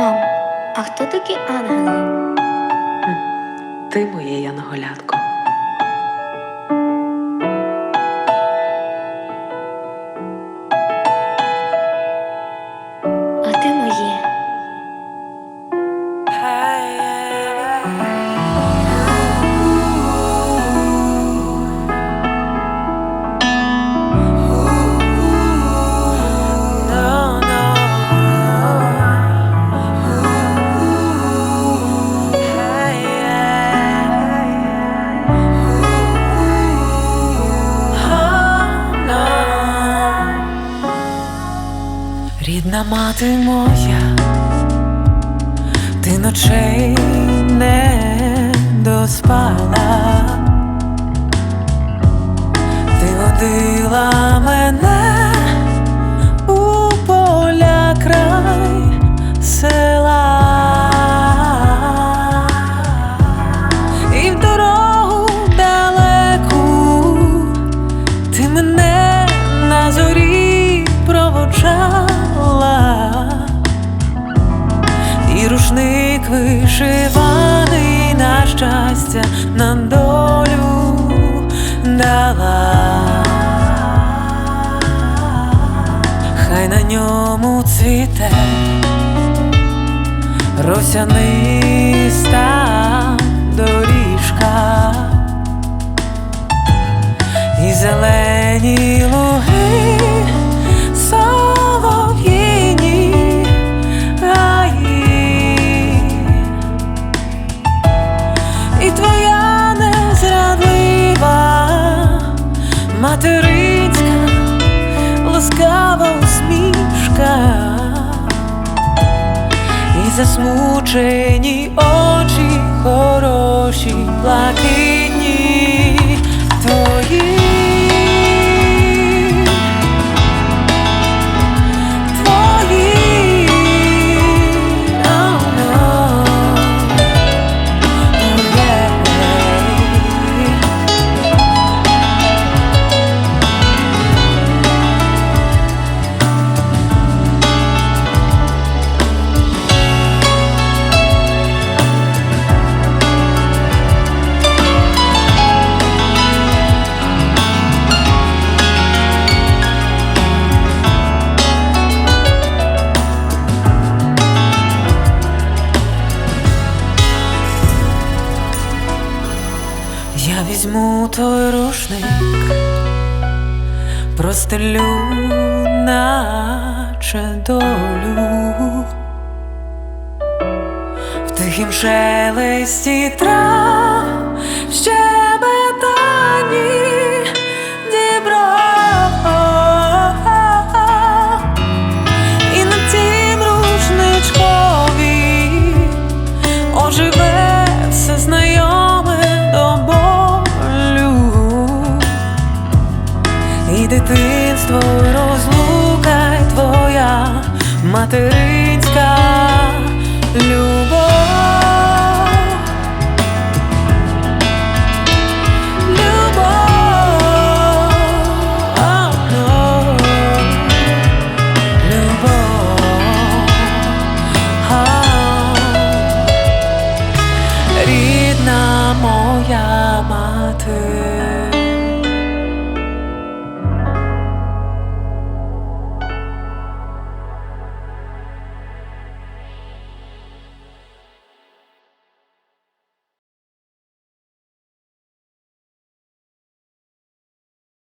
Мам, а хто такі ангели? Ти моє янголятко. Мати моя, ти ночей не доспала, ти водила і рушник вишиваний на щастя нам долю дала. Хай на ньому цвіте росяниста доріжка і зелені засмучені Я візьму той рушник, простелю наче долю. В тихім шелесті трав, в дитинство розлука твоя материнська любов, любов, oh, рідна моя мати.